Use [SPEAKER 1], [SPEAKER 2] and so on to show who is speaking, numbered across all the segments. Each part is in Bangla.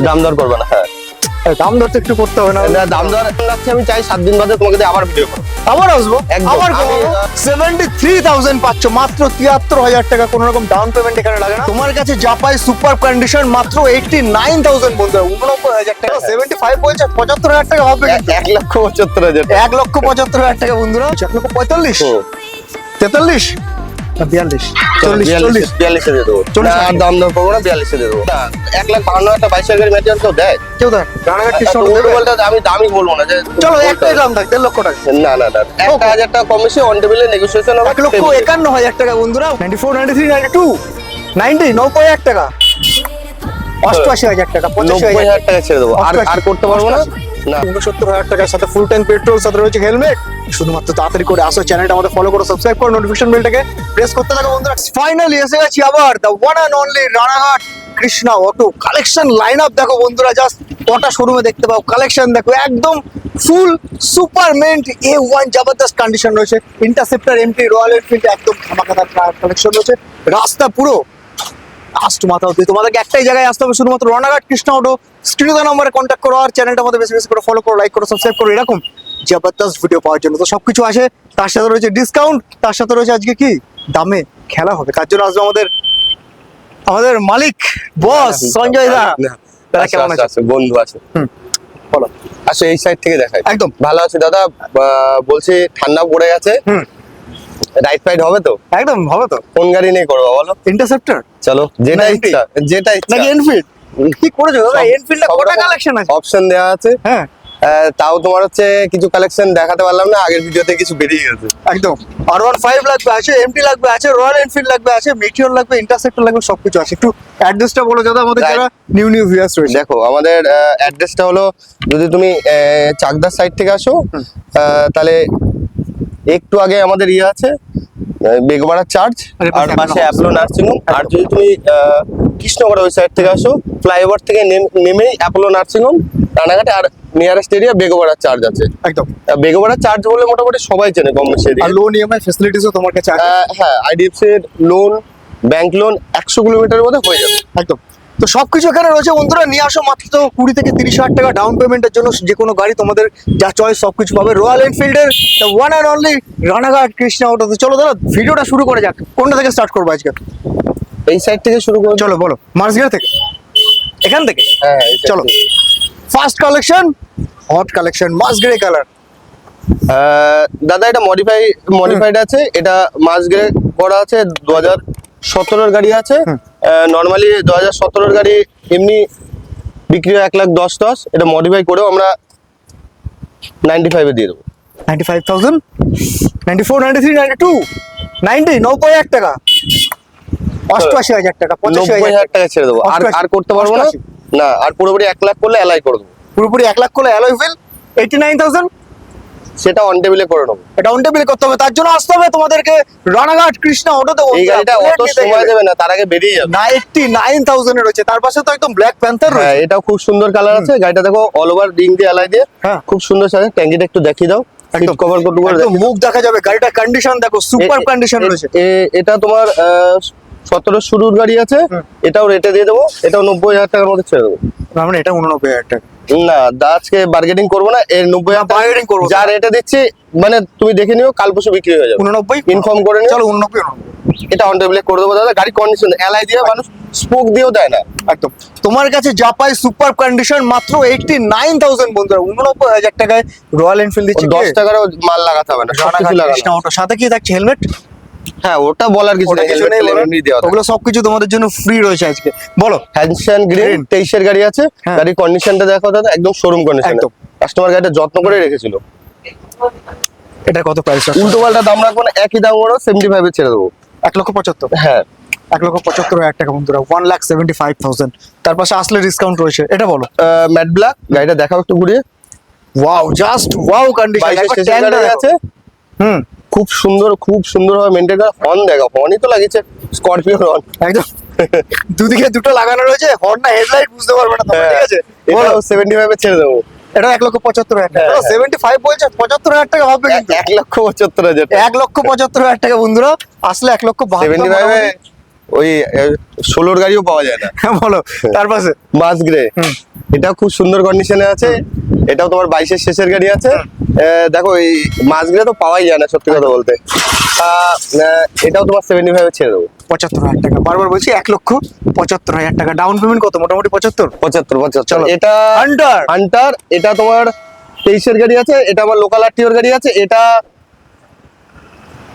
[SPEAKER 1] দাম দর করবে না হ্যাঁ।
[SPEAKER 2] দাম দর তো একটু করতে হবে না।
[SPEAKER 1] না, দাম দর রাখছি আমি চাই সাত দিন বাদে তোমাকে আবার ভিডিও করো
[SPEAKER 2] আবার আসব? আবার সেভেন্টি থ্রি থাউজেন্ড পাচ্ছ মাত্র তিয়াত্তর হাজার টাকা কোনো রকম ডাউন পেমেন্ট এখানে লাগে না। তোমার কাছে জাপাই সুপার কন্ডিশন মাত্র এইটটি নাইন থাউজেন্ড বন্ধু উননব্বই হাজার টাকা সেভেন্টি ফাইভ বলছে পঁচাত্তর হাজার টাকা হবে
[SPEAKER 1] এক- লক্ষ পঁচাত্তর হাজার
[SPEAKER 2] এক লক্ষ পঁচাত্তর হাজার টাকা বন্ধুরা। এক লক্ষ পঁয়তাল্লিশ। তেতাল্লিশ? বিয়াল্লিশ। চল্লিশ চল্লিশ।
[SPEAKER 1] বিয়াল্লিশে দিয়ে দেবো।
[SPEAKER 2] চল্লিশ
[SPEAKER 1] আর দাম দর করব না বিয়াল্লিশে দিয়ে দেবো। এক লাখ বাহান্ন হাজার টাকা বাইশ ম্যাটেরিয়াল কেউ দেয়?
[SPEAKER 2] কেউ দেখ রানাঘাট
[SPEAKER 1] তো
[SPEAKER 2] কৃষ্ণ
[SPEAKER 1] ওটা বলতে আমি দামই বলব না যে
[SPEAKER 2] চলো একটাই দাম থাক দেড় লক্ষ টাকা।
[SPEAKER 1] না না না একটা হাজার টাকা কম বেশি অন টেবিলে নেগোসিয়েশন হবে।
[SPEAKER 2] এক লক্ষ একান্ন হাজার টাকা বন্ধুরা। Ninety four ninety three ninety two ninety নব্বই হাজার টাকা। অষ্টআশি হাজার টাকা পঁচাশি হাজার
[SPEAKER 1] হাজার টাকা ছেড়ে দেবো। আর আর করতে পারব না? না,
[SPEAKER 2] উনসত্তর হাজার টাকার সাথে ফুল ট্যাঙ্ক পেট্রোল সাথে রয়েছে হেলমেট শুধুমাত্র তাড়াতাড়ি করে আসো চ্যানেলটা আমাদের ফলো করো সাবস্ক্রাইব করো নোটিফিকেশন বেলটাকে প্রেস করতে থাকো। বন্ধুরা ফাইনালি এসে গেছি আবার the one and only Ranaghat Krishna auto collection line up দেখো বন্ধুরা জাস্ট কটা শোরুমে দেখতে পাও। কালেকশন দেখো, একদম full super mint A one জবরদস্ত কন্ডিশন রয়েছে। ইন্টারসেপ্টার এমটি রয়্যাল এনফিল্ড একদম ধামাকাদার কালেকশন রয়েছে। রাস্তা পুরো আস্ত মাথা অব্দি তোমাদেরকে একটাই জায়গায় আসতে হবে শুধুমাত্র রানাঘাট কৃষ্ণ অটো স্ক্রিনে নম্বরে কন্ট্যাক্ট করো আর চ্যানেলটা আমাদের বেশি বেশি করে ফলো করো লাইক করো সাবস্ক্রাইব করো এরকম জবরদস্ত ভিডিও পাওয়ার জন্য। তো সবকিছু আসে তার সাথে রয়েছে ডিসকাউন্ট তার সাথে রয়েছে আজকে কি? দামে খেলা হবে। তার জন্য আসবে আমাদের আমাদের মালিক বস সঞ্জয় দা। দাদা
[SPEAKER 1] আছে,
[SPEAKER 2] কেমন
[SPEAKER 1] আছে, বন্ধু আছে।
[SPEAKER 2] বলো।
[SPEAKER 1] আচ্ছা এই সাইড থেকে দেখাই।
[SPEAKER 2] একদম।
[SPEAKER 1] ভালো আছে দাদা? বলছি ঠান্ডা পড়ে গেছে। রাইট ফাইড হবে তো?
[SPEAKER 2] একদম হবে তো।
[SPEAKER 1] কোন গাড়ি নিয়ে করব বলো?
[SPEAKER 2] ইন্টারসেপ্টর
[SPEAKER 1] চলো যেটা ইচ্ছা যেটা ইচ্ছা।
[SPEAKER 2] নাকি এনফিল্ড কি করেছ দাদা? এনফিল্ডে কটা কালেকশন আছে?
[SPEAKER 1] অপশন দেওয়া আছে।
[SPEAKER 2] হ্যাঁ।
[SPEAKER 1] তাও তোমার হচ্ছে কিছু কালেকশন দেখাতে পারলাম না আগের ভিডিওতে কিছু বেরিয়ে গেছে।
[SPEAKER 2] একদম। আর ওয়ান ফাইভ লাগবে আছে এমটি লাগবে আছে রয়্যাল এনফিল্ড লাগবে আছে মেটিওর লাগবে ইন্টারসেপ্টর লাগবে সবকিছু আছে। একটু অ্যাড্রেসটা বলো দাদা আমাদের যারা নিউ নিউ ভিউয়ার্স রয়েছে।
[SPEAKER 1] দেখো আমাদের অ্যাড্রেসটা হলো যদি তুমি চাকদার সাইড থেকে আসো তাহলে একটু আগে আমাদের ইয়ে আছে আহ, বেগবাড়ার চার্চ
[SPEAKER 2] আর পাশে
[SPEAKER 1] অ্যাপলো নার্সিং হোম আর যদি তুমি কৃষ্ণগড় ওই সাইড থেকে আসো ফ্লাইওভার থেকে নেম- নেমেই অ্যাপোলো নার্সিং হোম রানাঘাটে আর নিয়ারেস্ট এরিয়া বেগবাড়ার চার্জ আছে।
[SPEAKER 2] একদম।
[SPEAKER 1] আহ, বেগবাড়ার চার্জ বলে মোটামুটি সবাই চেনে কম বেশি
[SPEAKER 2] আর লোন ইএমআই ফ্যাসিলিটিসও তোমার কাছে
[SPEAKER 1] হ্যাঁ আইডিএফসি এর লোন ব্যাংক লোন একশো কিলোমিটারের মধ্যে হয়ে যাবে।
[SPEAKER 2] একদম। তো সবকিছু এখানে রয়েছে। বন্ধুরা নিয়ে আসো মাত্র কুড়ি থেকে তিরিশ হাজার টাকা ডাউন পেমেন্টের জন্য। যে কোনো গাড়ি তোমাদের যা চয়েস সবকিছু পাবে। Royal এনফিল্ডের one and only Ranaghat Krishna auto তো। চলো দাদা ভিডিওটা শুরু করে যাক। কোনটা থেকে স্টার্ট করব আজকে?
[SPEAKER 1] এই সাইড থেকে শুরু করে
[SPEAKER 2] চলো বলো। মার্সগেট থেকে? এখান থেকে?
[SPEAKER 1] হ্যাঁ
[SPEAKER 2] চলো। First collection hot collection mass grey colour
[SPEAKER 1] দাদা এটা মডিফাই মডিফাইড আছে। এটা মাস গ্রে করা আছে। দু হাজার সতেরোর গাড়ি আছে। নর্মালি দু হাজার সতেরোর গাড়ি এমনি বিক্রি হয় এক লাখ দশ দশ। এটা মডিফাই করেও আমরা নাইনটি ফাইভে দিয়ে দেবো।
[SPEAKER 2] Ninety five thousand ninety four ninety three ninety two ninety নব্বই হাজার টাকা। অষ্টআশি হাজার টাকা পঁচাশি
[SPEAKER 1] হাজার টাকা। ছেড়ে দেবো। আর আর করতে পারব না? না আর পুরোপুরি এক লাখ করলে এলাই করে দেবো।
[SPEAKER 2] পুরোপুরি এক লাখ করলে alloy fail eighty nine thousand
[SPEAKER 1] সেটা অন টেবিলে করে নেব।
[SPEAKER 2] এটা অন টেবিল করতে হবে তার জন্য আসতে হবে তোমাদেরকে রানাঘাট কৃষ্ণা অটোতে
[SPEAKER 1] এই গাড়িটা অত সময় দেবে। না তার আগে বেরিয়ে যাবে।
[SPEAKER 2] নাইনটি নাইন থাউজেন্ড রয়েছে তার পাশে তো একদম ব্ল্যাক প্যান্থার
[SPEAKER 1] হ্যাঁ
[SPEAKER 2] রয়েছে।
[SPEAKER 1] এটাও খুব সুন্দর কালার আছে। গাড়িটা দেখো অল ওভার রিং দিয়ে এলাই দিয়ে।
[SPEAKER 2] হ্যাঁ।
[SPEAKER 1] খুব সুন্দর সাথে ট্যাঙ্কিটা একটু দেখিয়ে দাও।
[SPEAKER 2] একদম।
[SPEAKER 1] কভার কত করে
[SPEAKER 2] মুখ দেখা যাবে গাড়িটার কন্ডিশন দেখো সুপার কন্ডিশন রয়েছে।
[SPEAKER 1] এটা তোমার সতেরো শুরুর গাড়ি আছে। এটাও রেটে দিয়ে দেবো। এটাও নব্বই হাজার টাকার মধ্যে ছেড়ে দেবো।
[SPEAKER 2] তার মানে এটা উননব্বই হাজার টাকা।
[SPEAKER 1] না আজকে বার্গেটিং করব না এর নব্বই
[SPEAKER 2] bargaining করব
[SPEAKER 1] যা রেটে দিচ্ছি মানে তুমি দেখে নিও কাল পরশু বিক্রি হয়ে যাবে।
[SPEAKER 2] উননব্বই?
[SPEAKER 1] ইনফর্ম করে নিও।
[SPEAKER 2] চলো উননব্বই
[SPEAKER 1] এটা অন টেবিলে করে দেবো দাদা। গাড়ি কন্ডিশন এলাই দিয়ে মানুষ স্পোক দিয়েও দেয় না।
[SPEAKER 2] একদম। তোমার কাছে জাপাই সুপার কন্ডিশন মাত্র এইটটি নাইন থাউজেন্ড বন্ধুরা উননব্বই হাজার টাকায় রয়্যাল এনফিল্ড দিচ্ছে
[SPEAKER 1] দশ টাকারও মাল লাগাতে হবে না
[SPEAKER 2] সাথে কি থাকছে? হেলমেট
[SPEAKER 1] হ্যাঁ ওটা বলার কিছু নেই
[SPEAKER 2] ওগুলো সবকিছু তোমাদের জন্য ফ্রি রয়েছে আজকে। বলো।
[SPEAKER 1] হ্যান্ডশান গ্রিন। তেইশের গাড়ি আছে।
[SPEAKER 2] হ্যাঁ।
[SPEAKER 1] গাড়ির কন্ডিশনটা দেখো দাদা একদম শোরুম কন্ডিশন
[SPEAKER 2] একদম।
[SPEAKER 1] কাস্টমার গাড়িটা যত্ন করে রেখেছিল।
[SPEAKER 2] এটা কত প্রাইস
[SPEAKER 1] উল্টো পাল্টা দাম রাখব না একই দাম ওরা সেভেন্টি ফাইভে ছেড়ে দেবো।
[SPEAKER 2] এক লক্ষ পঁচাত্তর?
[SPEAKER 1] হ্যাঁ।
[SPEAKER 2] এক লক্ষ পঁচাত্তর হাজার টাকা বন্ধুরা one lakh seventy five thousand তার পাশে আসলে ডিসকাউন্ট রয়েছে। এটা বলো।
[SPEAKER 1] ম্যাট ব্ল্যাক গাড়িটা দেখাও একটু ঘুরিয়ে।
[SPEAKER 2] ওয়াও জাস্ট ওয়াও কন্ডিশন
[SPEAKER 1] আছে।
[SPEAKER 2] হুম।
[SPEAKER 1] খুব সুন্দর খুব সুন্দর ভাবে মেনটেন করা। হর্ন দেখো হর্নই তো লাগিয়েছে স্করপিও হর্ন
[SPEAKER 2] একদম। দুদিকে দুটো লাগানো রয়েছে হর্ন না হেডলাইট বুঝতে পারবে না ঠিক আছে? বলো
[SPEAKER 1] হ্যাঁ। এটাও সেভেন্টি ফাইভে ছেড়ে দেবো।
[SPEAKER 2] এটা এক লক্ষ পঁচাত্তর হাজার টাকা।
[SPEAKER 1] হ্যাঁ, হ্যাঁ।
[SPEAKER 2] সেভেন্টি ফাইভ বলছে পঁচাত্তর হাজার টাকা হবে কিন্তু।
[SPEAKER 1] এক লক্ষ পঁচাত্তর হাজার
[SPEAKER 2] এক লক্ষ পঁচাত্তর হাজার টাকা বন্ধুরা। আসলে এক লক্ষ
[SPEAKER 1] সেভেন্টি ফাইভে ওই ষোলোর গাড়িও পাওয়া যায় না।
[SPEAKER 2] হ্যাঁ বলো তার পাশে।
[SPEAKER 1] Mass grey. এটাও খুব সুন্দর কন্ডিশনে আছে। এটাও তোমার বাইশের শেষের গাড়ি আছে। দেখো এই মাস গ্রে তো পাওয়াই যায় না সত্যি কথা বলতে। আহ, আহ, এটাও তোমার সেভেন্টি ফাইভে ছেড়ে দেবো।
[SPEAKER 2] পঁচাত্তর হাজার টাকা। বারবার বলছি এক লক্ষ পঁচাত্তর হাজার টাকা। ডাউন পেমেন্ট কত? মোটামুটি পঁচাত্তর?
[SPEAKER 1] পঁচাত্তর পঁচাত্তর। এটা
[SPEAKER 2] হান্টার
[SPEAKER 1] হান্টার এটা তোমার তেইশের গাড়ি আছে এটা আমার লোকাল আরটিওর গাড়ি আছে এটা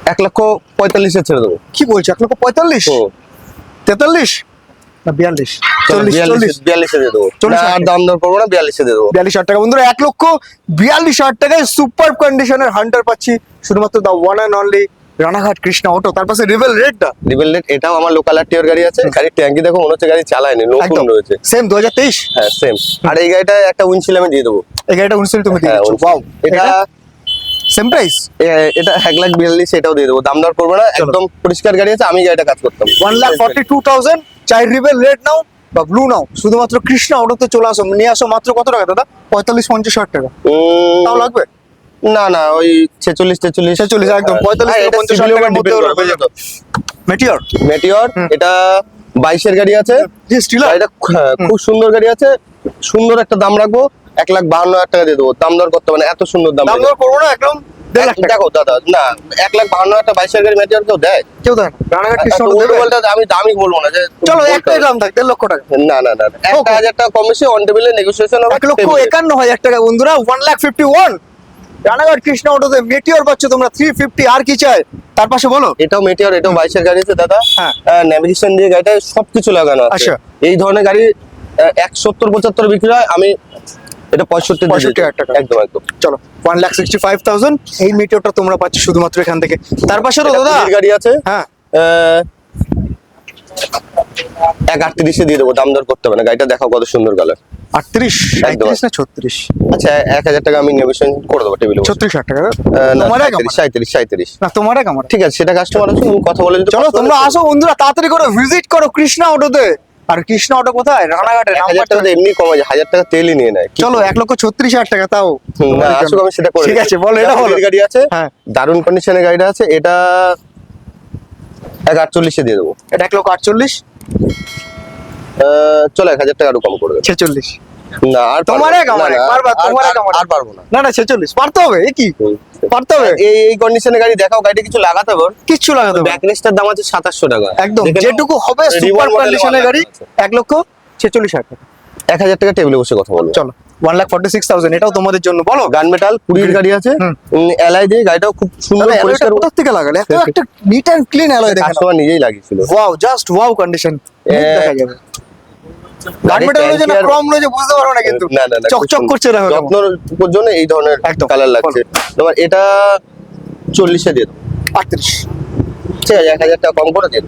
[SPEAKER 1] এক লক্ষ পঁয়তাল্লিশে ছেড়ে দেবো।
[SPEAKER 2] কি বলছো? এক লক্ষ পঁয়তাল্লিশ। তেতাল্লিশ? বিয়াল্লিশ। এক লক্ষ বিয়াল্লিশ হাজার টাকায় সুপার কন্ডিশনের হান্টার পাচ্ছি। শুধুমাত্র the one and only Ranaghat Krishna auto তার পাশে রিভেল রেডটা
[SPEAKER 1] রিবেল রেট এটাও আমার লোকাল গাড়ি আছে। গাড়ির ট্যাঙ্কি দেখো মনে হচ্ছে গাড়ি চালায়নি নতুন রয়েছে।
[SPEAKER 2] সেম দু হাজার তেইশ?
[SPEAKER 1] হ্যাঁ সেম আর এই গাড়িটা একটা আমি দিয়ে দেবো।
[SPEAKER 2] এই গাড়িটা তুমি দিয়ে
[SPEAKER 1] হ্যাঁ,
[SPEAKER 2] দিচ্ছ। ওয়াও
[SPEAKER 1] এটা
[SPEAKER 2] এটা সেম প্রাইস
[SPEAKER 1] এটা এক লাখ বিয়াল্লিশ এটাও দিয়ে দেবো। দাম দর করব না একদম পরিষ্কার গাড়ি আছে আমি গাড়িটা কাজ করতাম।
[SPEAKER 2] One lakh forty two thousand চাই রিভেল রেড নাও বা ব্লু নাও শুধুমাত্র কৃষ্ণা অটোতে চলে আসো নিয়ে আসো মাত্র কত টাকা দাদা? পঁয়তাল্লিশ পঞ্চাশ হাজার টাকা। তাও লাগবে?
[SPEAKER 1] না না ওই ছেচল্লিশ তেচল্লিশ।
[SPEAKER 2] 46, একদম, 45 থেকে 50 হাজার টাকার মধ্যে হলে হয়ে যাবে। মেটিওর
[SPEAKER 1] মেটিওর এটা বাইশের গাড়ি আছে। গাড়িটা হ্যাঁ, খুব সুন্দর গাড়ি আছে। সুন্দর একটা দাম রাখব। এক লাখ বাহান্ন হাজার টাকা দিয়ে দেবো। দাম দর করতে মানে এত সুন্দর দাম
[SPEAKER 2] দাম দর করব না একদম
[SPEAKER 1] দেখো দাদা না এক লাখ বাহান্ন হাজার টাকা গাড়ি মেটিওর কেউ দেয়?
[SPEAKER 2] কেউ দেয় রানাঘাট কৃষ্ণ
[SPEAKER 1] এত
[SPEAKER 2] অটো দেবে?
[SPEAKER 1] উল্টো পাল্টা আমি দামই বলব না যে
[SPEAKER 2] চলো একটাই দাম থাক দেড় লক্ষ টাকা।
[SPEAKER 1] না না না না। একটা হাজার টাকা কম বেশি অন টেবিলে নেগোসিয়েশন হবে।
[SPEAKER 2] এক লক্ষ একান্ন হাজার টাকা বন্ধুরা one lakh fifty one Ranaghat Krishna অটোতে মেটিওর পাচ্ছ তোমরা থ্রি ফিফটি আর কি চাই? তার পাশে বলো।
[SPEAKER 1] এটাও মেটিওর এটাও বাইশের গাড়ি আছে দাদা। নেভিগেশন দিয়ে গাড়িটায় সবকিছু লাগানো আছে।
[SPEAKER 2] আচ্ছা।
[SPEAKER 1] এই ধরনের গাড়ি এক সত্তর পঁচাত্তর বিক্রি হয় আমি এটা পঁয়ষট্টি দিয়ে
[SPEAKER 2] 65
[SPEAKER 1] দিই।
[SPEAKER 2] হাজার টাকা।
[SPEAKER 1] একদম একদম।
[SPEAKER 2] চলো one lakh sixty five thousand এই তোমরা পাচ্ছ শুধুমাত্র এখান থেকে। তার পাশে দাদা
[SPEAKER 1] গাড়ি আছে।
[SPEAKER 2] হ্যাঁ।
[SPEAKER 1] আহ, এক আটত্রিশে দিয়ে দেবো দাম দর করতে হবে না গাড়িটা দেখাও কত সুন্দর কালার
[SPEAKER 2] আটত্রিশ? সাঁত্রিশ না ছত্রিশ?
[SPEAKER 1] আচ্ছা এক হাজার টাকা আমি নেভিগেশন করে দেবো টেবিলে
[SPEAKER 2] ছত্রিশ হাজার টাকা
[SPEAKER 1] সাঁত্রিশ সাঁত্রিশ
[SPEAKER 2] না তোমার এক আমার।
[SPEAKER 1] ঠিক আছে সেটা কাস্টমার আছে কথা বলে
[SPEAKER 2] চলো তোমরা আসো বন্ধুরা তাড়াতাড়ি করে ভিজিট করো কৃষ্ণা অটোতে আর কৃষ্ণ অটো কোথায়? রানাঘাটে
[SPEAKER 1] হাজার টাকা এমনি কম যায় হাজার টাকা তেলই নিয়ে নেয়।
[SPEAKER 2] চলো এক লক্ষ ছত্রিশ হাজার টাকা তাও।
[SPEAKER 1] হুম, আসুক আমি সেটা করে।
[SPEAKER 2] ঠিক আছে বলো এটা বলো।
[SPEAKER 1] গাড়ি আছে
[SPEAKER 2] হ্যাঁ।
[SPEAKER 1] দারুণ কন্ডিশনের গাড়িটা আছে এটা এক আটচল্লিশে দিয়ে দেবো।
[SPEAKER 2] এটা এক লক্ষ আটচল্লিশ।
[SPEAKER 1] আহ, চলো এক হাজার টাকা আরও কম করবে
[SPEAKER 2] ছেচল্লিশ।
[SPEAKER 1] না আর
[SPEAKER 2] তোমার তোমার
[SPEAKER 1] পারব না।
[SPEAKER 2] না না পারতে হবে এ কি? পারতে হবে?
[SPEAKER 1] এই গাড়ি দেখাও কিছু লাগাতে হবে
[SPEAKER 2] কিচ্ছু লাগাতে হবে না।
[SPEAKER 1] ব্যাকলেসটার দাম আছে সাতাশশো টাকা।
[SPEAKER 2] একদম। যেটুকু হবে সুপার কন্ডিশনের গাড়ি লক্ষ ছেচল্লিশ হাজার টাকা।
[SPEAKER 1] এক হাজার টাকা টেবিলে বসে কথা
[SPEAKER 2] চলো one lakh forty six thousand এটাও তোমাদের জন্য। বলো।
[SPEAKER 1] গান মেটাল কুড়ির গাড়ি আছে।
[SPEAKER 2] হুম।
[SPEAKER 1] এলআই দিয়ে গাড়িটাও খুব সুন্দর
[SPEAKER 2] তাহলে
[SPEAKER 1] পরিষ্কার
[SPEAKER 2] কোথা থেকে লাগালে? এত একটা নিট অ্যান্ড ক্লিন অ্যালয় দেখে
[SPEAKER 1] কাস্টমার নিজেই লাগিয়েছিল।
[SPEAKER 2] ওয়াও জাস্ট ওয়াও কন্ডিশন দেখা যাবে। গান রয়েছে না ক্রম রয়েছে বুঝতে পারো না কিন্তু।
[SPEAKER 1] না না না
[SPEAKER 2] চকচক করছে দেখো
[SPEAKER 1] যত্নর জন্য এই ধরনের
[SPEAKER 2] একদম।
[SPEAKER 1] কালার লাগছে। তোমার এটা চল্লিশে দিয়ে
[SPEAKER 2] আটত্রিশ।
[SPEAKER 1] ঠিক আছে এক হাজার টাকা কম করে দিয়ে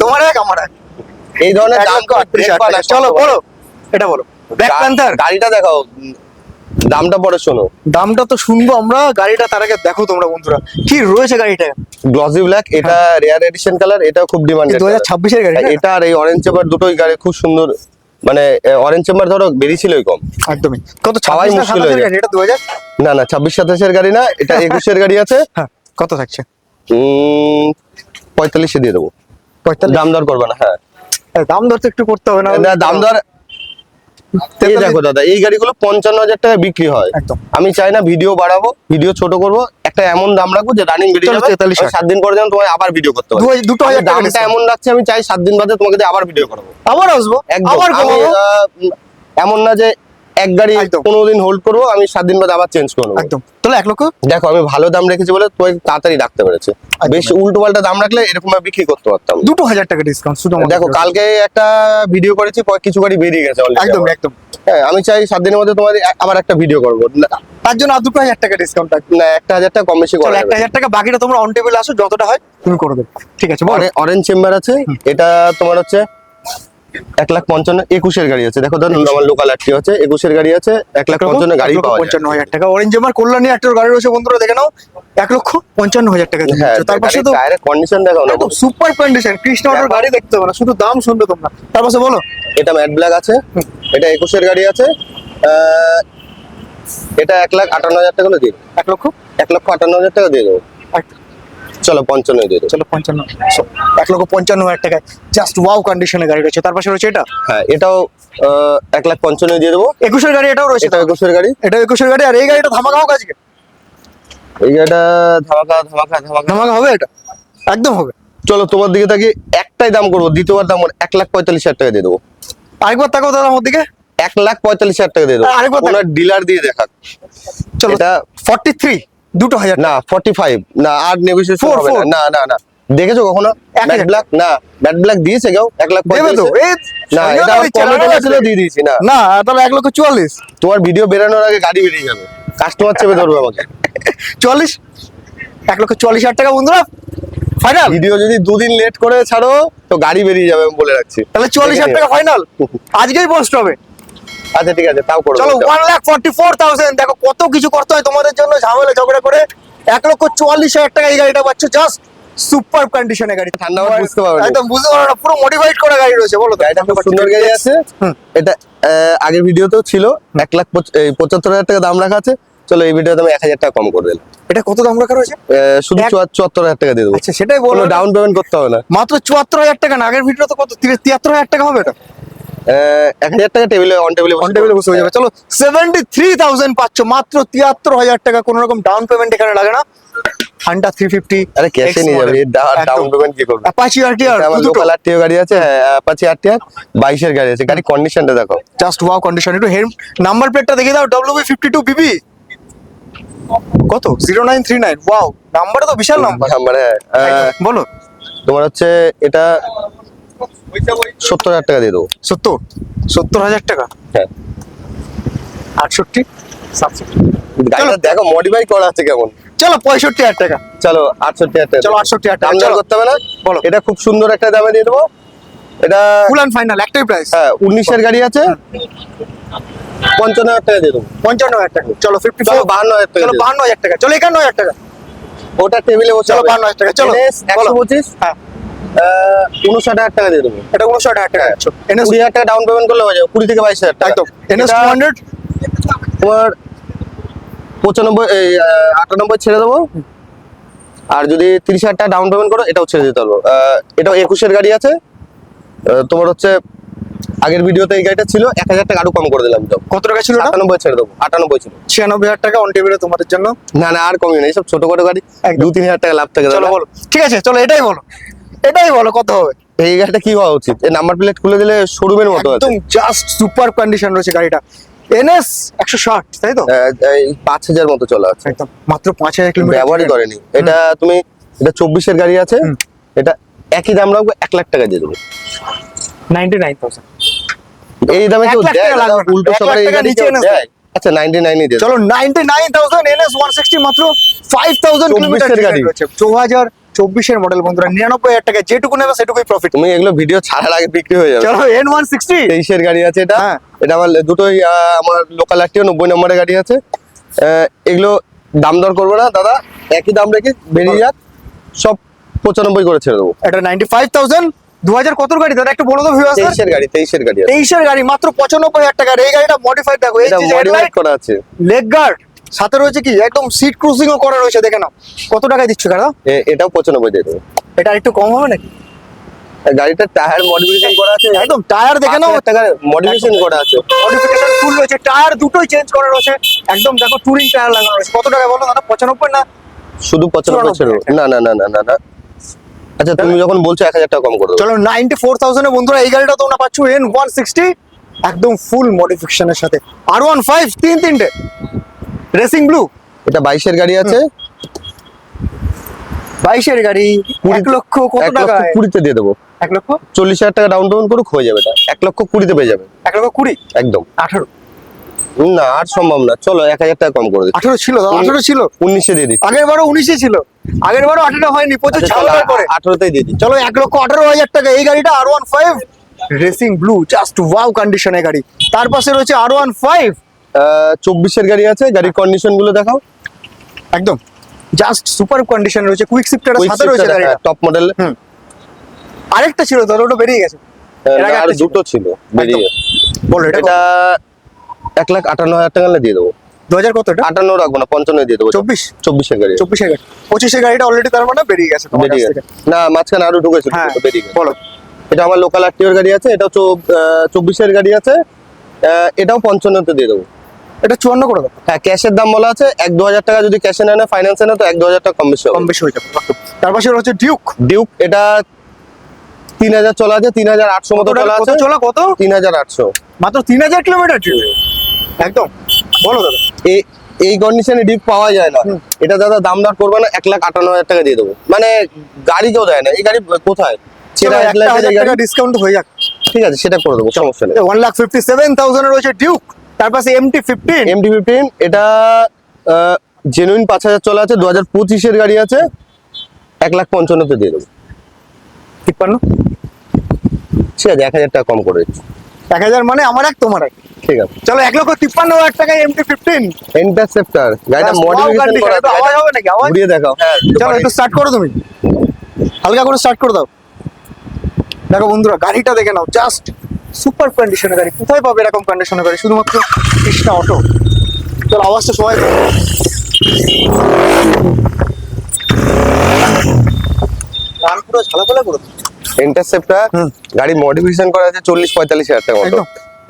[SPEAKER 2] তোমার এক আমার এক।
[SPEAKER 1] এই ধরনের দাম
[SPEAKER 2] লক্ষ আটত্রিশ হাজার টাকা। চলো বলো। এটা বলো। ব্যাক প্যান্থার
[SPEAKER 1] গাড়িটা দেখাও। দামটা পরে শোনো।
[SPEAKER 2] দামটা তো শুনব আমরা। গাড়িটা তার আগে দেখো তোমরা বন্ধুরা। কি রয়েছে গাড়িটা?
[SPEAKER 1] গ্লসি ব্ল্যাক এটা রেয়ার এডিশন কালার এটা খুব
[SPEAKER 2] হাজার ছাব্বিশের গাড়ি
[SPEAKER 1] এটা আর এই অরেঞ্জ চেম্বার দুটোই গাড়ি খুব সুন্দর মানে অরেঞ্জ চেম্বার ধরো বেরিয়েছিলই কম।
[SPEAKER 2] একদমই। কত না
[SPEAKER 1] মুশকিল হয়ে যায়।
[SPEAKER 2] এটা দু হাজার
[SPEAKER 1] না না ছাব্বিশ এর গাড়ি না এটা একুশের গাড়ি আছে।
[SPEAKER 2] হ্যাঁ কত থাকছে?
[SPEAKER 1] উম, পঁয়তাল্লিশে দিয়ে দেবো।
[SPEAKER 2] পঁয়তাল্লিশ?
[SPEAKER 1] দাম দর করবে না হ্যাঁ।
[SPEAKER 2] দাম দর তো একটু করতে হবে না
[SPEAKER 1] না, দাম দর এই দেখো দাদা এই গাড়িগুলো পঞ্চান্ন হাজার টাকা বিক্রি হয়। আমি চাই না ভিডিও বাড়াবো ভিডিও ছোট করব একটা এমন দাম রাখব যে রানিং বেরিয়ে যাবে
[SPEAKER 2] 43
[SPEAKER 1] আমি সাত দিন পরে যেন তোমায় আবার ভিডিও করতে
[SPEAKER 2] হাজার- দুটো হাজার
[SPEAKER 1] দামটা এমন রাখছে আমি চাই সাত দিন বাদে তোমাকে আবার ভিডিও করাবো।
[SPEAKER 2] আবার আসব? আবার
[SPEAKER 1] এমন না যে এক গাড়ি। পনেরো দিন হোল্ড করব আমি সাত দিন বাদে আবার চেঞ্জ করব
[SPEAKER 2] একদম। তাহলে এক লক্ষ?
[SPEAKER 1] দেখো আমি ভালো দাম রেখেছি বলে তোমাকে তাড়াতাড়ি রাখতে পেরেছে।
[SPEAKER 2] একদম।
[SPEAKER 1] বেশ উল্টো পাল্টা দাম রাখলে এরকম ভাবে বিক্রি করতে পারতাম
[SPEAKER 2] দুটো হাজার টাকা ডিসকাউন্ট শুধু
[SPEAKER 1] দেখো কালকে একটা ভিডিও করেছি কয়েক কিছু গাড়ি বেরিয়ে গেছে
[SPEAKER 2] একদম একদম।
[SPEAKER 1] হ্যাঁ আমি চাই সাত দিনের মধ্যে তোমাদের আবার একটা ভিডিও করব।
[SPEAKER 2] তার জন্য আর দুটো হাজার টাকা ডিসকাউন্ট থাকবে।
[SPEAKER 1] না একটা হাজার টাকা কম বেশি করা
[SPEAKER 2] একটা হাজার টাকা বাকিটা তোমরা অন টেবিল আসো যতটা হয় তুমি করে দেবে। ঠিক আছে
[SPEAKER 1] অরেঞ্জ চেম্বার আছে এটা তোমার হচ্ছে এক লাখ পঞ্চান্ন একুশের গাড়ি আছে। দেখো ধরুন আমার লোকাল আটটি আছে একুশের গাড়ি আছে এক লাখ পঞ্চান্ন গাড়ি পাওয়া
[SPEAKER 2] পঞ্চান্ন হাজার টাকা। অরেঞ্জ আমার কল্যাণী একটা গাড়ি রয়েছে বন্ধুরা দেখে নাও এক লক্ষ পঞ্চান্ন হাজার টাকা
[SPEAKER 1] হ্যাঁ
[SPEAKER 2] তার পাশে তো
[SPEAKER 1] কন্ডিশন দেখো না
[SPEAKER 2] সুপার কন্ডিশন কৃষ্ণ অটোর গাড়ি দেখতে হবে না শুধু দাম শুনবে তোমরা। তার পাশে বলো।
[SPEAKER 1] এটা ম্যাট ব্ল্যাক আছে এটা একুশের গাড়ি আছে এটা এক লাখ আটান্ন হাজার টাকা দিই
[SPEAKER 2] এক লক্ষ?
[SPEAKER 1] এক লক্ষ আটান্ন হাজার টাকা দিয়ে দেবো। চলো পঞ্চান্ন দিয়ে দেবো।
[SPEAKER 2] চলো পঞ্চান্ন। এক লক্ষ পঞ্চান্ন হাজার টাকায় জাস্ট ওয়াও কন্ডিশনের গাড়ি রয়েছে। তার পাশে রয়েছে এটা?
[SPEAKER 1] হ্যাঁ এটাও এক লাখ পঞ্চান্ন দিয়ে দেবো।
[SPEAKER 2] একুশের গাড়ি এটাও রয়েছে।
[SPEAKER 1] এটা একুশের গাড়ি।
[SPEAKER 2] এটা একুশের গাড়ি। আর এই গাড়িটা ধামাকা হোক আজকে।
[SPEAKER 1] এই গাড়িটা ধামাকা ধামাকা ধামাকা।
[SPEAKER 2] ধামাকা হবে এটা? একদম হবে।
[SPEAKER 1] চলো তোমার দিকে তাকি একটাই দাম করব। দ্বিতীয়বার দাম এক লাখ পঁয়তাল্লিশ হাজার টাকা দিয়ে দেবো।
[SPEAKER 2] আরেকবার তাকাও দাদা আমার দিকে।
[SPEAKER 1] এক লাখ পঁয়তাল্লিশ হাজার টাকা দিয়ে দেবো। ওনার ডিলার দিয়ে দেখাক।
[SPEAKER 2] চলো
[SPEAKER 1] এটা
[SPEAKER 2] ফর্টি থ্রি দুটো হাজার
[SPEAKER 1] না ফর্টি ফাইভ না আর নেগোসিয়েশন হবে না। না না না। দেখেছ কখনো?
[SPEAKER 2] হাজার।
[SPEAKER 1] ব্ল্যাক না ব্যাট ব্ল্যাক দিয়েছে কেউ? এক লাখ
[SPEAKER 2] দেবে তো।
[SPEAKER 1] না এটা কমেন্ট ছিল দিয়ে দিয়েছি না।
[SPEAKER 2] না তাহলে এক লক্ষ চুয়াল্লিশ।
[SPEAKER 1] তোমার ভিডিও বেরানোর আগে গাড়ি বেরিয়ে যাবে। কাস্টমার চেপে ধরবে আমাকে।
[SPEAKER 2] চুয়াল্লিশ? এক লক্ষ চুয়াল্লিশ হাজার টাকা বন্ধুরা। ফাইনাল
[SPEAKER 1] ভিডিও যদি দুদিন লেট করে ছাড়ো তো গাড়ি বেরিয়ে যাবে আমি বলে রাখছি।
[SPEAKER 2] তাহলে চুয়াল্লিশ হাজার টাকা ফাইনাল আজকেই পোস্ট হবে।
[SPEAKER 1] আচ্ছা ঠিক আছে তাও করো
[SPEAKER 2] চলো one lakh forty four thousand দেখো কত কিছু করতে হয় তোমাদের জন্য ঝামেলা ঝগড়া করে। এক লক্ষ চুয়াল্লিশ হাজার টাকা এই গাড়িটা পাচ্ছ জাস্ট সুপার কন্ডিশনে গাড়ি।
[SPEAKER 1] ঠান্ডা বুঝতে পারবে
[SPEAKER 2] একদম বুঝতে পারো না পুরো মডিফাইড করা গাড়ি রয়েছে বলো তো।
[SPEAKER 1] গাড়িটা খুব সুন্দর গাড়ি আছে। এটা আগের ভিডিওতেও ছিল এক লাখ পঁচাত্তর হাজার টাকা দাম রাখা আছে। চলো এই ভিডিওতে আমি এক হাজার টাকা কম করে দিলাম।
[SPEAKER 2] এটা কত দাম রাখা রয়েছে?
[SPEAKER 1] শুধু চুয়াত্তর হাজার টাকা দিয়ে দেবো।
[SPEAKER 2] আচ্ছা সেটাই বলো।
[SPEAKER 1] ডাউন পেমেন্ট করতে হবে না।
[SPEAKER 2] মাত্র চুয়াত্তর হাজার টাকা না আগের ভিডিও তো কত তিয়াত্তর হাজার টাকা হবে এটা
[SPEAKER 1] এক হাজার টাকা টেবিলে অন টেবিলে
[SPEAKER 2] অন টেবিলে বসে হয়ে যাবে। চলো সেভেন্টি থ্রি থাউজেন্ড পাচ্ছ মাত্র তিয়াত্তর হাজার টাকা কোনো রকম ডাউন পেমেন্ট এখানে লাগে না। হান্ডা থ্রি ফিফটি
[SPEAKER 1] আরে ক্যাশে নিয়ে যাবে। ডাউন পেমেন্ট কি করবে?
[SPEAKER 2] অ্যাপাচি আরটিআর
[SPEAKER 1] আমার লোকাল গাড়ি আছে অ্যাপাচি আরটিআর বাইশের গাড়ি আছে। গাড়ি কন্ডিশনটা দেখো।
[SPEAKER 2] জাস্ট ওয়াও কন্ডিশন একটু হেড নাম্বার প্লেটটা দেখে দাও W B fifty two BB কত? Zero nine three nine wow নাম্বারটা তো বিশাল নাম্বার
[SPEAKER 1] নাম্বার হ্যাঁ।
[SPEAKER 2] বলো।
[SPEAKER 1] তোমার হচ্ছে এটা সত্তর হাজার টাকা দিয়ে দেবো।
[SPEAKER 2] সত্তর? সত্তর হাজার টাকা?
[SPEAKER 1] হ্যাঁ।
[SPEAKER 2] আটষট্টি? সাতষট্টি।
[SPEAKER 1] গাড়িটা দেখো মডিফাই করা আছে কেমন?
[SPEAKER 2] চলো পঁয়ষট্টি হাজার টাকা।
[SPEAKER 1] চলো আটষট্টি হাজার টাকা
[SPEAKER 2] চলো, 68 হাজার টাকা, চলো।
[SPEAKER 1] করতে হবে না?
[SPEAKER 2] বলো।
[SPEAKER 1] এটা খুব সুন্দর একটা দামে দিয়ে দেবো। এটা
[SPEAKER 2] ফুল অ্যান্ড ফাইনাল একটাই প্রাইস
[SPEAKER 1] হ্যাঁ উনিশের গাড়ি আছে। পঞ্চান্ন হাজার টাকা দিয়ে দেবো।
[SPEAKER 2] পঞ্চান্ন হাজার টাকা। চলো ফিফটি
[SPEAKER 1] চলো বাহান্ন হাজার টাকা
[SPEAKER 2] চলো। বাহান্ন হাজার টাকা। চলো একান্ন হাজার টাকা।
[SPEAKER 1] ওটা টেবিলে বসে
[SPEAKER 2] চলো, 52 হাজার টাকা, চলো,
[SPEAKER 1] একশো। পঁচিশ।
[SPEAKER 2] হ্যাঁ।
[SPEAKER 1] উনষাট হাজার টাকা দিয়ে দেবো।
[SPEAKER 2] এটা উনষাট হাজার টাকা। এনএস
[SPEAKER 1] কুড়ি হাজার টাকা ডাউন পেমেন্ট করলে হয়ে যাবে কুড়ি থেকে বাইশ হাজার টাকা।
[SPEAKER 2] এনএস টু হান্ড্রেড
[SPEAKER 1] তোমার পঁচানব্বই এই আহ, আটানব্বই ছেড়ে দেবো। আর যদি তিরিশ হাজার টাকা ডাউন পেমেন্ট করো এটাও ছেড়ে দিতে পারব। এটাও একুশের গাড়ি আছে। তোমার হচ্ছে আগের ভিডিওতে এই গাড়িটা ছিল এক হাজার টাকা আরও কম করে দিলাম তো।
[SPEAKER 2] কত টাকা ছিল
[SPEAKER 1] আটানব্বই ছেড়ে দেবো আটানব্বই ছিল।
[SPEAKER 2] ছিয়ানব্বই হাজার টাকা অন টেবিলে তোমাদের জন্য।
[SPEAKER 1] না না আর কমই না এইসব ছোটখাটো গাড়ি।
[SPEAKER 2] একদম।
[SPEAKER 1] দু তিন হাজার টাকা লাভ থাকে
[SPEAKER 2] চলো বলো। ঠিক আছে চলো এটাই বলো। এটাই বলো কত হবে।
[SPEAKER 1] এই গাড়িটা কি হওয়া উচিত? এই নাম্বার প্লেট খুলে দিলে শোরুমের মতো আছে
[SPEAKER 2] একদম জাস্ট সুপার কন্ডিশন রয়েছে গাড়িটা। এনএস একশো ষাট তাই তো?
[SPEAKER 1] আহ, এই পাঁচ হাজার মতো চলা আছে।
[SPEAKER 2] একদম মাত্র পাঁচ হাজার কিলোমিটার
[SPEAKER 1] ব্যবহারই করেনি। এটা তুমি এটা চব্বিশের গাড়ি আছে। এটা একই দাম রাখব এক লাখ টাকা দিয়ে দেবো।
[SPEAKER 2] নাইনটি নাইন থাউজেন্ড
[SPEAKER 1] এই দামে কেউ দেয়। উল্টো সবাই এই গাড়ি
[SPEAKER 2] নিচে
[SPEAKER 1] কেউ দেয়। আচ্ছা নাইনটি নাইনই দিয়ে
[SPEAKER 2] চলো ninety nine thousand NS one sixty মাত্র ফাইভ থাউজেন্ড কিলোমিটার
[SPEAKER 1] 24 এর গাড়ি।
[SPEAKER 2] রয়েছে। দু হাজার চব্বিশের মডেল বন্ধুরা। নিরানব্বই হাজার টাকা যেটুকু নেবে সেটুকুই প্রফিট
[SPEAKER 1] তুমি এগুলো ভিডিও ছাড়ার আগে বিক্রি হয়ে যাবে।
[SPEAKER 2] চলো এন ওয়ান সিক্সটি
[SPEAKER 1] তেইশের গাড়ি আছে এটা।
[SPEAKER 2] হ্যাঁ।
[SPEAKER 1] এটা আমার দুটোই আমার লোকাল একটিও নব্বই নম্বরের গাড়ি আছে। এগুলো দাম দর করব না দাদা। একই দাম রেখে বেরিয়ে যাক। সব পঁচানব্বই করে ছেড়ে দেবো।
[SPEAKER 2] এটা নাইনটি ফাইভ থাউজেন্ড দু হাজার কত গাড়ি? দাদা একটু বলো তো
[SPEAKER 1] তেইশের গাড়ি তেইশের গাড়ি
[SPEAKER 2] তেইশের গাড়ি মাত্র পঁচানব্বই হাজার টাকার। এই গাড়িটা মডিফাইড দেখো এই
[SPEAKER 1] মডিফাইড করা আছে।
[SPEAKER 2] লেগ গার্ড সাথে রয়েছে কি? একদম সিট ক্রুজিং ও করা রয়েছে দেখে নাও। কত টাকায় দিচ্ছ
[SPEAKER 1] কেন এটাও পঁচানব্বই দিয়ে দেবো।
[SPEAKER 2] এটা একটু কম হবে নাকি?
[SPEAKER 1] গাড়িটার টায়ার মডিফিকেশন করা আছে।
[SPEAKER 2] একদম টায়ার দেখে নাও।
[SPEAKER 1] মডিফিকেশন করা আছে।
[SPEAKER 2] মডিফিকেশন ফুল রয়েছে। টায়ার দুটোই চেঞ্জ করা রয়েছে। একদম দেখো টুরিং টায়ার লাগানো রয়েছে। কত টাকা বলো? দাদা পঁচানব্বই না?
[SPEAKER 1] শুধু পঁচানব্বই দেবো। না না না না না না। আচ্ছা তুমি যখন বলছো এক হাজার টাকা কম করে
[SPEAKER 2] চলো নাইনটি ফোর থাউজেন্ডে বন্ধুরা এই গাড়িটা তোমরা পাচ্ছ এন ওয়ান সিক্সটি একদম ফুল মডিফিকেশনের সাথে। আর ওয়ান ফাইভ তিন তিনটে। রেসিং ব্লু
[SPEAKER 1] এটা বাইশের গাড়ি আছে।
[SPEAKER 2] বাইশের গাড়ি এক লক্ষ কত টাকা
[SPEAKER 1] কুড়িতে দিয়ে দেবো।
[SPEAKER 2] এক লক্ষ?
[SPEAKER 1] চল্লিশ হাজার টাকা ডাউন পেমেন্ট করুক হয়ে যাবে এটা। এক লক্ষ কুড়িতে পেয়ে যাবে।
[SPEAKER 2] এক লক্ষ কুড়ি?
[SPEAKER 1] একদম।
[SPEAKER 2] আঠারো?
[SPEAKER 1] না আর সম্ভব না। চলো এক হাজার টাকা কম করে দিচ্ছি।
[SPEAKER 2] আঠারো ছিল আঠারো ছিল?
[SPEAKER 1] উনিশে দিয়ে দিচ্ছি।
[SPEAKER 2] আগের বারও উনিশে ছিল। আগের বারও আঠারো হয়নি প্রচুর
[SPEAKER 1] আচ্ছা, চলো,
[SPEAKER 2] ঝামেলার পরে।
[SPEAKER 1] আঠারোতেই দিয়ে দিচ্ছি।
[SPEAKER 2] চলো এক লক্ষ আঠারো হাজার টাকা। এই গাড়িটা R one five racing blue just wow কন্ডিশনের গাড়ি। তার পাশে রয়েছে আর ওয়ান ফাইভ
[SPEAKER 1] চব্বিশের গাড়ি আছে গাড়ির কন্ডিশনগুলো দেখাও।
[SPEAKER 2] একদম। জাস্ট সুপার কন্ডিশন রয়েছে কুইক শিফটার সাথে রয়েছে গাড়িটা।
[SPEAKER 1] টপ মডেল
[SPEAKER 2] আরেকটা ছিল তো ওটা বেরিয়ে গেছে।
[SPEAKER 1] আর
[SPEAKER 2] একটা ছিল।
[SPEAKER 1] দুটো ছিল বেরিয়ে
[SPEAKER 2] বলো এটা
[SPEAKER 1] এক লাখ আটান্ন হাজার টাকা দিয়ে দেবো।
[SPEAKER 2] দু হাজার কত এটা?
[SPEAKER 1] আটান্ন রাখব না পঞ্চান্ন দিয়ে দেবো
[SPEAKER 2] চব্বিশ?
[SPEAKER 1] চব্বিশের গাড়ি।
[SPEAKER 2] চব্বিশের গাড়ি। পঁচিশের গাড়িটা অলরেডি তার মানে বেরিয়ে গেছে
[SPEAKER 1] বেরিয়ে গেছে। না মাঝখানে আরও ঢুকেছে
[SPEAKER 2] হ্যাঁ
[SPEAKER 1] বেরিয়ে গেছে।
[SPEAKER 2] বলো।
[SPEAKER 1] এটা আমার লোকাল আরটিওর গাড়ি আছে এটা চব্বিশের গাড়ি আছে এটাও পঞ্চান্নতে দিয়ে দেবো।
[SPEAKER 2] এটা চুয়ান্ন করে দাও
[SPEAKER 1] হ্যাঁ ক্যাশের দাম বলা আছে এক দু হাজার টাকা যদি ক্যাশে নেয় ফাইন্যান্সে নেয় তো এক দু হাজার টাকা কম বেশি
[SPEAKER 2] কম বেশি হয়ে যাবে। তার পাশে হচ্ছে ডিউক
[SPEAKER 1] ডিউক এটা তিন হাজার চলা আছে তিন হাজার আটশো মতো চলা আছে।
[SPEAKER 2] চলা কত?
[SPEAKER 1] তিন হাজার আটশো।
[SPEAKER 2] মাত্র তিন হাজার কিলোমিটার একদম। বলো দাদা।
[SPEAKER 1] এই এই কন্ডিশনে ডিপ পাওয়া যায় না। এটা দাদা দাম দর করবে না এক লাখ আটান্ন হাজার টাকা দিয়ে দেবো। মানে গাড়ি কেউ দেয় না এই গাড়ি কোথায়? গাড়ি।
[SPEAKER 2] টাকা ডিসকাউন্ট হয়ে যাক।
[SPEAKER 1] ঠিক আছে সেটা করে দেবো সমস্যা নেই।
[SPEAKER 2] One lakh fifty seven thousand রয়েছে ডিউক তার পাশে এমটি ফিফটিন
[SPEAKER 1] এমটি ফিফটিন এটা জেনুইন পাঁচ হাজার চলে আছে দু হাজার পঁচিশের গাড়ি আছে এক লাখ পঞ্চান্নতে দিয়ে দেবো।
[SPEAKER 2] তিপ্পান্ন?
[SPEAKER 1] ঠিক আছে এক হাজার টাকা কম করে দিচ্ছি।
[SPEAKER 2] এক হাজার মানে আমার এক তোমার এক।
[SPEAKER 1] ঠিক আছে।
[SPEAKER 2] চলো এক লক্ষ তিপ্পান্ন হাজার টাকায় এমটি ফিফটিন
[SPEAKER 1] ইন্টারসেপ্টার গাড়িটা মডিফিকেশন
[SPEAKER 2] গাড়ি,
[SPEAKER 1] করা
[SPEAKER 2] আওয়াজ হবে নাকি? আওয়াজ?
[SPEAKER 1] ঘুরিয়ে দেখাও। হ্যাঁ
[SPEAKER 2] চলো একটু স্টার্ট করো তুমি। হালকা করে স্টার্ট করে দাও। দেখো বন্ধুরা গাড়িটা দেখে নাও জাস্ট সুপার কন্ডিশনের গাড়ি। কোথায় পাবে এরকম কন্ডিশনের গাড়ি? শুধুমাত্র কৃষ্ণা অটো। চলো আওয়াজটা সবাই গান পুরো ঝালাপালা করে
[SPEAKER 1] ইন্টারসেপ্টার গাড়ি মডিফিকেশন করা আছে চল্লিশ পঁয়তাল্লিশ হাজার টাকা মতো।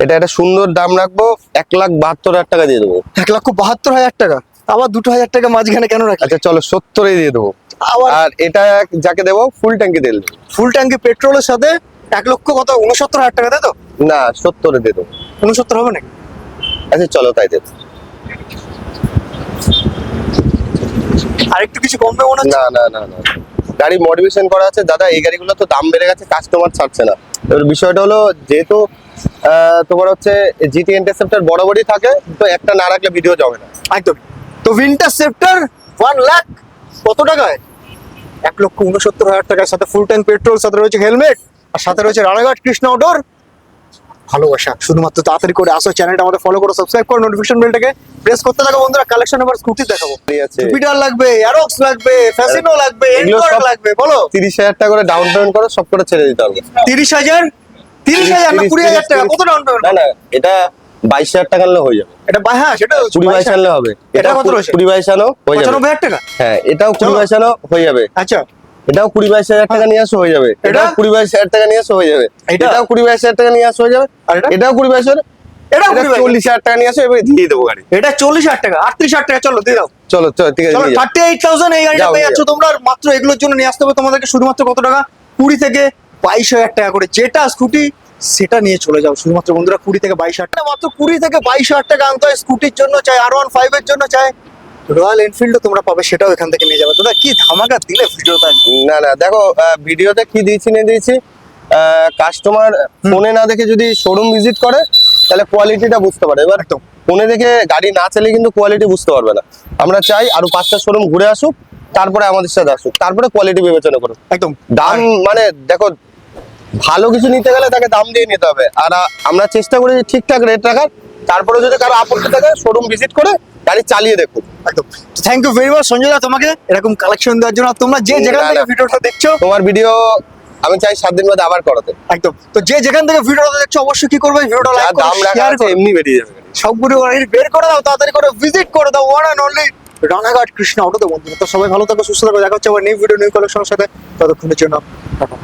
[SPEAKER 1] এটা একটা সুন্দর দাম রাখব এক লাখ বাহাত্তর হাজার টাকা দিয়ে দেবো।
[SPEAKER 2] এক লক্ষ বাহাত্তর হাজার টাকা? আবার দুটো হাজার টাকা মাঝখানে কেন রাখি
[SPEAKER 1] আচ্ছা চলো সত্তরে দিয়ে দেবো। আর এটা যাকে দেবো ফুল ট্যাঙ্কি তেল
[SPEAKER 2] ফুল ট্যাঙ্কি পেট্রোলের সাথে এক লক্ষ কত? উনসত্তর হাজার টাকা তাই তো?
[SPEAKER 1] না সত্তরে দিয়ে দেবো।
[SPEAKER 2] উনসত্তর হবে নাকি?
[SPEAKER 1] আচ্ছা চলো তাই দেবো।
[SPEAKER 2] আর একটু কিছু কমবে মনে হচ্ছে?
[SPEAKER 1] না না না না। গাড়ি মডিফিকেশন করা আছে। দাদা এই গাড়িগুলো তো দাম বেড়ে গেছে কাস্টমার ছাড়ছে না। এবার বিষয়টা হলো যেহেতু তোমার হচ্ছে জিটি ইন্টারসেপ্টার বরাবরই থাকে তো একটা না রাখলে ভিডিও যাবে না।
[SPEAKER 2] একদম। তো উইন্টার সেপ্টার ওয়ান লাখ কত টাকায়? এক লক্ষ উনসত্তর হাজার টাকার সাথে ফুল ট্যাঙ্ক পেট্রোল সাথে রয়েছে হেলমেট আর সাথে রয়েছে রানাঘাট কৃষ্ণ অটোর ভালোবাসা শুধুমাত্র তাড়াতাড়ি করে আসো চ্যানেলটা আমাদের ফলো করো সাবস্ক্রাইব করো নোটিফিকেশন বেলটাকে প্রেস করতে থাকো বন্ধুরা। কালেকশন এবার স্কুটি দেখাবো। জুপিটার লাগবে অ্যারক্স লাগবে ফ্যাসিনো লাগবে
[SPEAKER 1] সব-
[SPEAKER 2] লাগবে বলো।
[SPEAKER 1] তিরিশ হাজার টাকা করে ডাউন পেমেন্ট করো সব করে ছেড়ে দিতে হবে।
[SPEAKER 2] তিরিশ হাজার? তিরিশ হাজার না কুড়ি হাজার টাকা? কত ডাউন পেমেন্ট
[SPEAKER 1] না না এটা বাইশ হাজার টাকা আনলে হয়ে যাবে।
[SPEAKER 2] এটা হ্যাঁ সেটা
[SPEAKER 1] কুড়ি বাইশ আনলে হবে।
[SPEAKER 2] এটা কত রয়েছে?
[SPEAKER 1] কুড়ি বাইশ আনো হয়ে যাবে।
[SPEAKER 2] পঁচানব্বই হাজার টাকা?
[SPEAKER 1] হ্যাঁ এটাও কুড়ি
[SPEAKER 2] চলো।
[SPEAKER 1] বাইশ আনো হয়ে যাবে।
[SPEAKER 2] আচ্ছা।
[SPEAKER 1] এটাও কুড়ি বাইশ হাজার টাকা নিয়ে আসো হয়ে যাবে।
[SPEAKER 2] এটা?
[SPEAKER 1] এটাও কুড়ি বাইশ হাজার টাকা নিয়ে আসো হয়ে যাবে। এটাও কুড়ি বাইশ হাজার টাকা নিয়ে আসো হয়ে যাবে।
[SPEAKER 2] আর
[SPEAKER 1] এটাও কুড়ি বাইশ হাজার।
[SPEAKER 2] এটা
[SPEAKER 1] এটা চল্লিশ হাজার টাকা নিয়ে আসো এবার দিয়ে দেবো গাড়ি।
[SPEAKER 2] এটা চল্লিশ হাজার টাকা আটত্রিশ হাজার টাকা চলো দিয়ে দাও।
[SPEAKER 1] চলো চলো ঠিক আছে।
[SPEAKER 2] থার্টি এইট থাউজেন্ড এই গাড়িটা পেয়ে যাচ্ছ তোমরা মাত্র এগুলোর জন্য নিয়ে আসতে হবে তোমাদেরকে শুধুমাত্র কত টাকা? কুড়ি থেকে বাইশ হাজার টাকা করে। যেটা স্কুটি সেটা নিয়ে চলে যাও। শুধুমাত্র বন্ধুরা কুড়ি থেকে বাইশ হাজার টাকা। মাত্র কুড়ি থেকে বাইশ হাজার টাকা আনতে হয়। স্কুটির জন্য চাই আর ওয়ান ফাইভ এর জন্য চাই। রয়্যাল এনফিল্ডও তোমরা পাবে সেটাও এখান থেকে নিয়ে যাবে। তোমরা কি ধামাকা দিলে ভিডিওটা?
[SPEAKER 1] না না দেখো ভিডিওতে কি দিয়েছি না দিয়েছি। কাস্টমার ফোনে না দেখে যদি শোরুম ভিজিট করে তাহলে কোয়ালিটিটা বুঝতে পারে। এবার। ফোনে দেখে গাড়ি না চালে কিন্তু কোয়ালিটি বুঝতে পারবে না। আমরা চাই আরও পাঁচটা শোরুম ঘুরে আসুক তারপরে আমাদের সাথে আসুক তারপরে কোয়ালিটি বিবেচনা করুক।
[SPEAKER 2] একদম।
[SPEAKER 1] দাম মানে দেখো ভালো কিছু নিতে গেলে তাকে দাম দিয়ে নিতে হবে। আর আমরা চেষ্টা করি ঠিকঠাক রেট রাখার তারপরে যদি কারও আপত্তি থাকে শোরুম ভিজিট করে গাড়ি চালিয়ে দেখুন
[SPEAKER 2] একদম। Thank you very much Sanjay দা তোমাকে এরকম কালেকশন দেওয়ার জন্য। তোমরা যে যেখান থেকে ভিডিওটা দেখছ
[SPEAKER 1] তোমার ভিডিও আমি চাই সাত দিন বাদে আবার করাতে
[SPEAKER 2] একদম। তো যে যেখান থেকে ভিডিওটা দেখছ অবশ্যই কি করবে? ভিডিওটা লাইক
[SPEAKER 1] দাম
[SPEAKER 2] করো শেয়ার করো।
[SPEAKER 1] এমনি বেরিয়ে যাবে।
[SPEAKER 2] সবগুলো বের করে দাও তাড়াতাড়ি করে ভিজিট করে দাও one and only Ranaghat Krishna অটোতে বন্ধু। তো সবাই ভালো থাকো সুস্থ থাকো। দেখা হচ্ছে আবার নিউ ভিডিও নিউ কালেকশনের সাথে। ততক্ষণের জন্য টাটা।